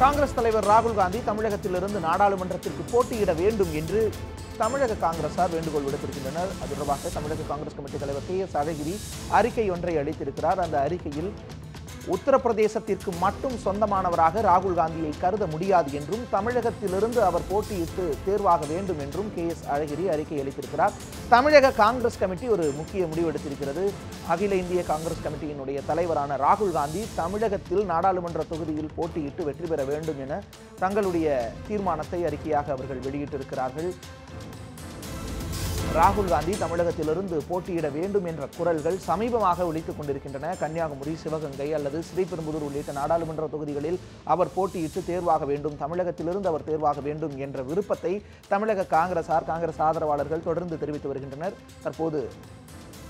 காங்கிரஸ் தலைவர் ராகுல் காந்தி தமிழகத்திலிருந்து நாடாளுமன்றத்திற்கு போட்டியிட வேண்டும் என்று தமிழக காங்கிரசார் வேண்டுகோள் விடுத்திருக்கின்றனர். அது தொடர்பாக தமிழக காங்கிரஸ் கமிட்டி தலைவர் கே எஸ் அழகிரி அறிக்கை ஒன்றை அளித்திருக்கிறார். அந்த அறிக்கையில் உத்தரப்பிரதேசத்திற்கு மட்டும் சொந்தமானவராக ராகுல் காந்தியை கருத முடியாது என்றும் தமிழகத்திலிருந்து அவர் போட்டியிட்டு தேர்வாக வேண்டும் என்றும் கே எஸ் அழகிரி அறிக்கை அளித்திருக்கிறார். தமிழக காங்கிரஸ் கமிட்டி ஒரு முக்கிய முடிவு எடுத்திருக்கிறது. அகில இந்திய காங்கிரஸ் கமிட்டியினுடைய தலைவரான ராகுல் காந்தி தமிழகத்தில் நாடாளுமன்ற தொகுதியில் போட்டியிட்டு வெற்றி பெற வேண்டும் என தங்களுடைய தீர்மானத்தை அறிக்கையாக அவர்கள் வெளியிட்டிருக்கிறார்கள். ராகுல் காந்தி தமிழகத்திலிருந்து போட்டியிட வேண்டும் என்ற குரல்கள் சமீபமாக ஒழித்துக் கொண்டிருக்கின்றன. கன்னியாகுமரி சிவகங்கை அல்லது ஸ்ரீபெரும்புதூர் உள்ளிட்ட நாடாளுமன்ற தொகுதிகளில் அவர் போட்டியிட்டு தேர்வாக வேண்டும். தமிழகத்திலிருந்து அவர் தேர்வாக வேண்டும் என்ற விருப்பத்தை தமிழக காங்கிரசார் காங்கிரஸ் ஆதரவாளர்கள் தொடர்ந்து தெரிவித்து வருகின்றனர். தற்போது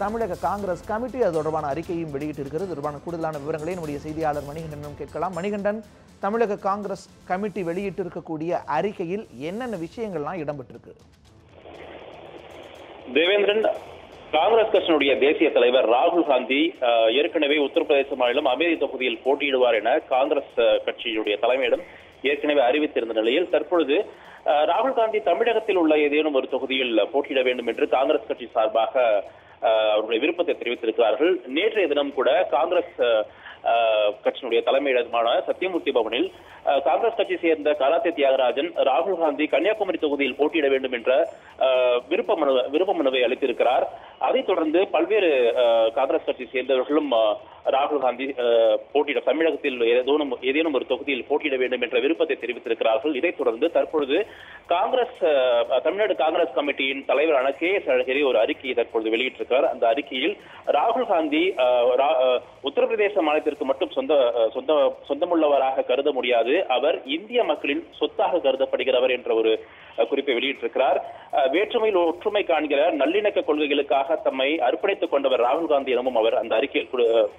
தமிழக காங்கிரஸ் கமிட்டி அது தொடர்பான அறிக்கையும் வெளியிட்டிருக்கிறது. தொடர்பான கூடுதலான விவரங்களை நம்முடைய செய்தியாளர் மணிகண்டனும் கேட்கலாம். மணிகண்டன் தமிழக காங்கிரஸ் கமிட்டி வெளியிட்டிருக்கக்கூடிய அறிக்கையில் என்னென்ன விஷயங்கள்லாம் இடம்பெற்றிருக்கு? தேவேந்திரன் காங்கிரஸ் கட்சியினுடைய தேசிய தலைவர் ராகுல் காந்தி ஏற்கனவே உத்தரப்பிரதேச மாநிலம் அமேதி தொகுதியில் போட்டியிடுவார் என காங்கிரஸ் கட்சியினுடைய தலைமையிடம் ஏற்கனவே அறிவித்திருந்த நிலையில் தற்பொழுது ராகுல் காந்தி தமிழகத்தில் உள்ள ஏதேனும் ஒரு தொகுதியில் போட்டியிட வேண்டும் என்று காங்கிரஸ் கட்சி சார்பாக அவருடைய விருப்பத்தை தெரிவித்திருக்கிறார்கள். நேற்றைய தினம் கூட காங்கிரஸ் கட்சியினுடைய தலைமையிடமான சத்தியமூர்த்தி பவனில் காங்கிரஸ் கட்சி சேர்ந்த கராத்தே தியாகராஜன் ராகுல் காந்தி கன்னியாகுமரி தொகுதியில் போட்டியிட வேண்டும் என்ற விருப்ப மனு விருப்ப மனுவை அளித்திருக்கிறார். அதைத் தொடர்ந்து பல்வேறு காங்கிரஸ் கட்சி சேர்ந்தவர்களும் ராகுல் காந்தி போட்டியிட தமிழகத்தில் ஏதேனும் ஏதேனும் ஒரு தொகுதியில் போட்டியிட வேண்டும் என்ற விருப்பத்தை தெரிவித்திருக்கிறார்கள். இதைத் தொடர்ந்து தற்பொழுது காங்கிரஸ் தமிழ்நாடு காங்கிரஸ் கமிட்டியின் தலைவரான கே எஸ் அழகிரி ஒரு அறிக்கையை தற்பொழுது வெளியிட்டிருக்கிறார். அந்த அறிக்கையில் ராகுல் காந்தி ரா- உத்தரப்பிரதேச மாநிலத்திற்கு மட்டும் சொந்த சொந்த சொந்தமுள்ளவராக கருத முடியாது. அவர் இந்திய மக்களின் சொத்தாக கருதப்படுகிறவர் என்ற ஒரு குறிப்பை வெளியிட்டிருக்கிறார். வேற்றுமையில் ஒற்றுமை காண்கிற நல்லிணக்க கொள்கைகளுக்காக தம்மை அர்ப்பணித்துக் கொண்டவர் ராகுல் காந்தி எனவும் அவர் அந்த அறிக்கையில்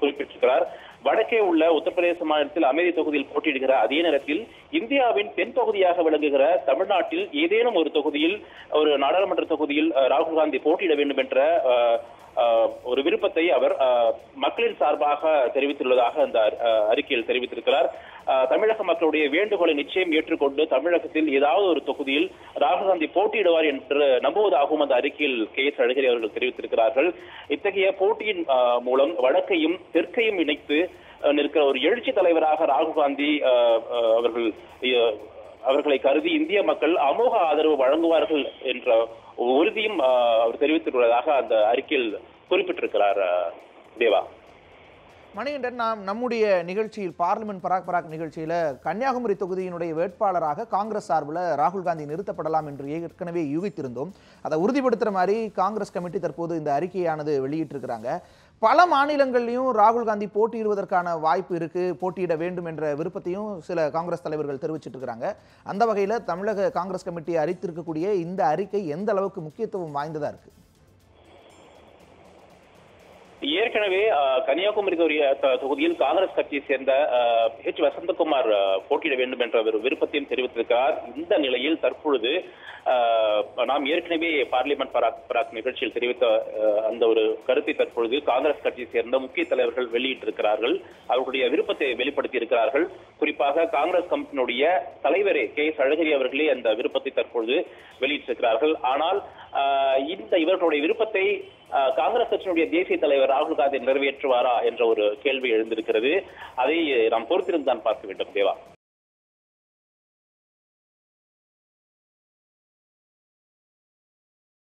குறிப்பிட்டிருக்கிறார். வடக்கே உள்ள உத்தரப்பிரதேச மாநிலத்தில் அமேதி தொகுதியில் போட்டியிடுகிற அதே நேரத்தில் இந்தியாவின் தென் தொகுதியாக விளங்குகிற தமிழ்நாட்டில் ஏதேனும் ஒரு தொகுதியில் ஒரு நாடாளுமன்ற தொகுதியில் ராகுல் காந்தி போட்டியிட வேண்டும் என்ற ஒரு விருப்பத்தை அவர் மக்களின் சார்பாக தெரிவித்துள்ளதாக அந்த அஹ், அறிக்கையில் தெரிவித்திருக்கிறார். தமிழக மக்களுடைய வேண்டுகோளை நிச்சயம் ஏற்றுக்கொண்டு தமிழகத்தில் ஏதாவது ஒரு தொகுதியில் ராகுல் காந்தி போட்டியிடுவார் என்று நம்புவதாகவும் அந்த அறிக்கையில் கே எஸ் அழகிரி அவர்கள் தெரிவித்திருக்கிறார்கள். இத்தகைய போட்டியின் மூலம் வடக்கையும் தெற்கையும் இணைத்து அஹ், நிற்கிற ஒரு எழுச்சி தலைவராக ராகுல் காந்தி அஹ், அவர்கள் அவர்களை கருதி இந்திய மக்கள் அமோக ஆதரவு வழங்குவார்கள் என்ற உறுதியும் அவர் தெரிவித்துள்ளதாக அந்த அறிக்கையில் குறிப்பிட்டிருக்கிறார் தேவா. மணிகண்டன் நாம் நம்முடைய நிகழ்ச்சியில் பார்லிமெண்ட் பராக் பராக் நிகழ்ச்சியில் கன்னியாகுமரி தொகுதியினுடைய வேட்பாளராக காங்கிரஸ் சார்பில் ராகுல் காந்தி நிறுத்தப்படலாம் என்று ஏற்கனவே யூகித்திருந்தோம். அதை உறுதிப்படுத்துகிற மாதிரி காங்கிரஸ் கமிட்டி தற்போது இந்த அறிக்கையானது வெளியிட்டிருக்கிறாங்க. பல மாநிலங்கள்லையும் ராகுல் காந்தி போட்டியிடுவதற்கான வாய்ப்பு இருக்குது போட்டியிட வேண்டும் என்ற விருப்பத்தையும் சில காங்கிரஸ் தலைவர்கள் தெரிவிச்சிட்டு இருக்கிறாங்க அந்த வகையில் தமிழக காங்கிரஸ் கமிட்டி அறித்திருக்கக்கூடிய இந்த அறிக்கை எந்த அளவுக்கு முக்கியத்துவம் வாய்ந்ததாக இருக்குது ஏற்கனவே கன்னியாகுமரி த- தொகுதியில் காங்கிரஸ் கட்சியை சேர்ந்த ஹெச் வசந்தகுமார் போட்டியிட வேண்டும் என்ற ஒரு விருப்பத்தையும் தெரிவித்திருக்கிறார். இந்த நிலையில் தற்பொழுது நாம் ஏற்கனவே பார்லிமெண்ட் பராக் பராக் நிகழ்ச்சியில் தெரிவித்த அந்த ஒரு கருத்தை தற்பொழுது காங்கிரஸ் கட்சியை சேர்ந்த முக்கிய தலைவர்கள் வெளியிட்டிருக்கிறார்கள். அவர்களுடைய விருப்பத்தை வெளிப்படுத்தி இருக்கிறார்கள் குறிப்பாக காங்கிரஸ் கமிட்டியினுடைய தலைவரே கே. எஸ் அழகிரி அவர்களே அந்த விருப்பத்தை தற்பொழுது வெளியிட்டிருக்கிறார்கள். ஆனால் இந்த இவர்களுடைய விருப்பத்தை காங்கிரஸ் கட்சியினுடைய தேசிய தலைவர் ராகுல் காந்தி நிறைவேற்றுவாரா என்ற ஒரு கேள்வி எழுந்திருக்கிறது. அதை நாம் பொறுத்திருந்து தான் பார்க்க வேண்டும் தேவா.